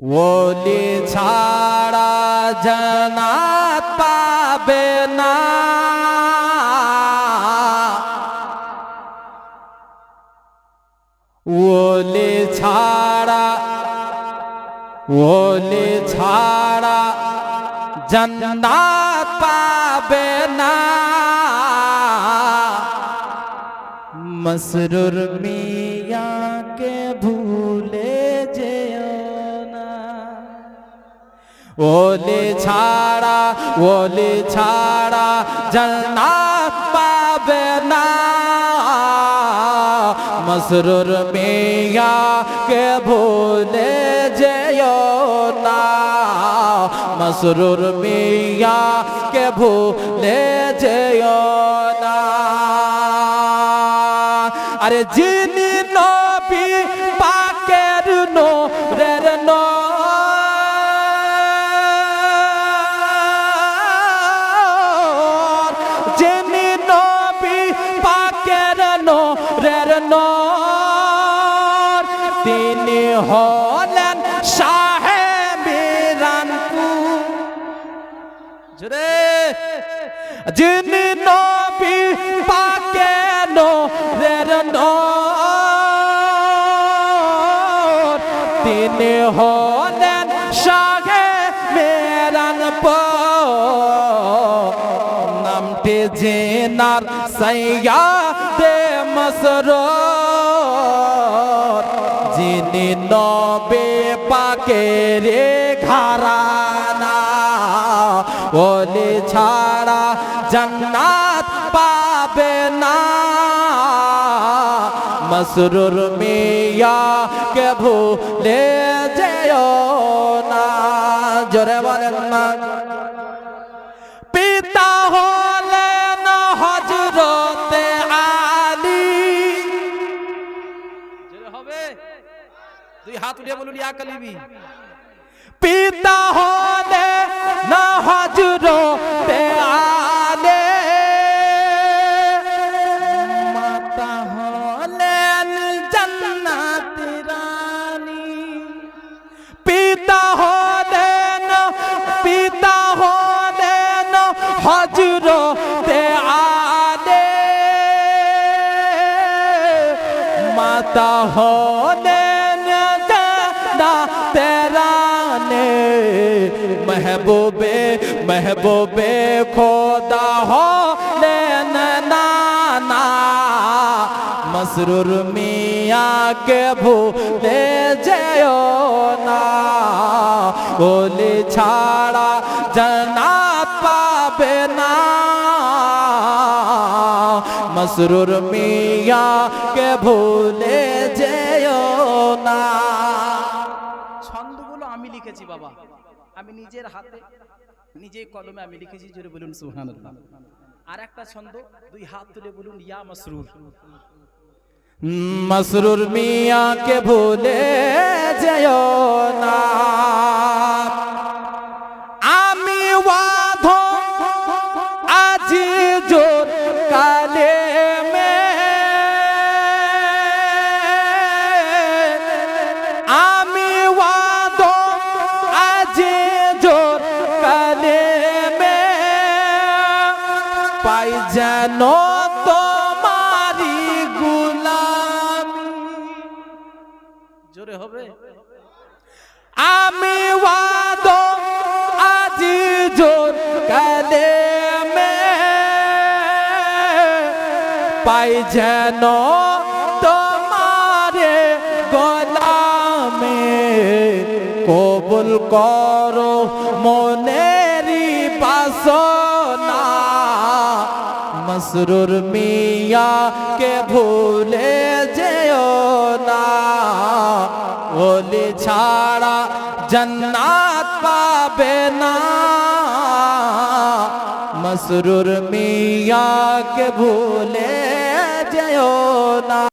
ওলি ছাড়া জানাত পাবে না ওলি ছাড়া ওলি ছাড়া জান্নাত পাবে না মসরুর মিয়াকে ভুলে ওলি ছাড়া ওলি ছাড়া জান্নাত পাবে না। মসরুর মিয়াকে ভুলে যেও না। মসরুর মিয়াকে ভুলে যেও না। আরে যিনি নবী, পাকের নোরের নূর নূর। তিনি হলেন শাহে মিরানপুর জোরে। যিনি নবী পাকে নোরের নূর। তিনি হলেন শাহে জেনার সাইয়া দে মসরুর, যিনি নবে পাকে রে ঘরানা, ওলি ছাড়া জান্নাত পাবে না। মসরুর মিয়া কে ভুলে যেও না। জোরে বলেন না। পিতা হলেন হবে? দুই হাত উঠিয়ে বলুন, ইয়া কালিবি। পিতা হলে না হজরতে আলে মাতা হলেন জান্নাত রানী। পিতা হলেন পিতা হলেন হজরতে মাতা হলেন দাদা তেরানে महबूबे महबूबे खोदा হলেন নানা মসরুর মিয়া কে ভুলে যেও না ওলি ছাড়া জান্নাত পাবে না মসরুর মিয়া কে ভুলে যেও না। ছন্দগুলো আমি লিখেছি বাবা। আমি নিজের হাতে নিজে কলমে আমি লিখেছি জোরে বলুন সুবহানাল্লাহ। আর একটা ছন্দ দুই হাত তুলে বলুন ইয়া মাসরুর। মসরুর মিয়া কে ভুলে যেও না। পাই যেন তোমারি গুলামি। জোরে হবে। আমি ওয়াদ আজি জোর কালে মে পাই যেন তোমারে গোলামে। কবুল করো মনেরি বাসনা মসরুর মিয়া কে ভুলে যেও না। ওলি ছাড়া জন্নাত পাবে না। মসরুর মিয়া কে ভুলে যেও না।